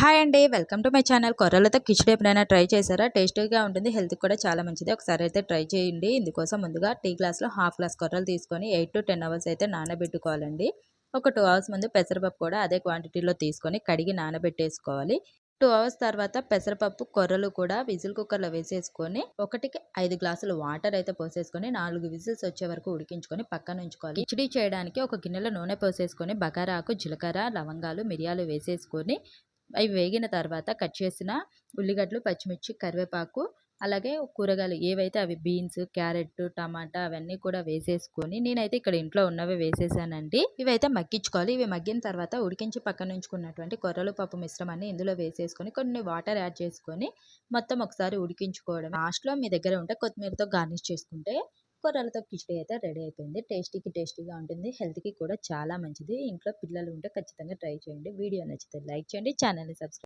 Hi అండి welcome to my channel కొర్రలతో కిచడీ ఎప్పుడైనా ట్రై చేశారా? టేస్టీగా ఉంటుంది హెల్త్కి కూడా చాలా మంచిది. ఒకసారి అయితే ట్రై చేయండి. ఇందుకోసం ముందుగా టీ గ్లాస్లో హాఫ్ గ్లాస్ కొర్రలు తీసుకొని ఎయిట్ టు టెన్ అవర్స్ అయితే నానబెట్టుకోవాలండి. ఒక టూ అవర్స్ ముందు పెసరపప్పు కూడా అదే క్వాంటిటీలో తీసుకొని కడిగి నానబెట్టేసుకోవాలి. టూ అవర్స్ తర్వాత పెసరపప్పు కొర్రలు కూడా విజిల్ కుక్కర్లో వేసేసుకొని ఒకటికి ఐదు గ్లాసులు వాటర్ అయితే పోసేసుకొని నాలుగు విజిల్స్ వచ్చే వరకు ఉడికించుకొని పక్కన ఉంచుకోవాలి. కిచడీ చేయడానికి ఒక గిన్నెలో నూనె పోసేసుకొని బగారాకు జీలకర్ర లవంగాలు మిరియాలు వేసేసుకొని అవి వేగిన తర్వాత కట్ చేసిన ఉల్లిగడ్డలు పచ్చిమిర్చి కరివేపాకు అలాగే కూరగాయలు ఏవైతే అవి బీన్స్ క్యారెట్ టమాటా అవన్నీ కూడా వేసేసుకొని నేనైతే ఇక్కడ ఇంట్లో ఉన్నవి వేసేసానండి. ఇవైతే మగ్గించుకోవాలి. ఇవి మగ్గిన తర్వాత ఉడికించి పక్కన ఉంచుకున్నటువంటి కొర్రలు పప్పు మిశ్రమాన్ని ఇందులో వేసేసుకొని కొన్ని వాటర్ యాడ్ చేసుకొని మొత్తం ఒకసారి ఉడికించుకోవడం లాస్ట్లో మీ దగ్గర ఉంటే కొత్తిమీరతో గార్నిష్ చేసుకుంటే కొర్రలతో కిచడీ అయితే రెడీ అయిపోయింది. టేస్టీకి టేస్టీగా ఉంటుంది. హెల్త్కి కూడా చాలా మంచిది. ఇంట్లో పిల్లలు ఉంటే ఖచ్చితంగా ట్రై చేయండి. వీడియో నచ్చితే లైక్ చేయండి. ఛానల్ని సబ్స్క్రైబ్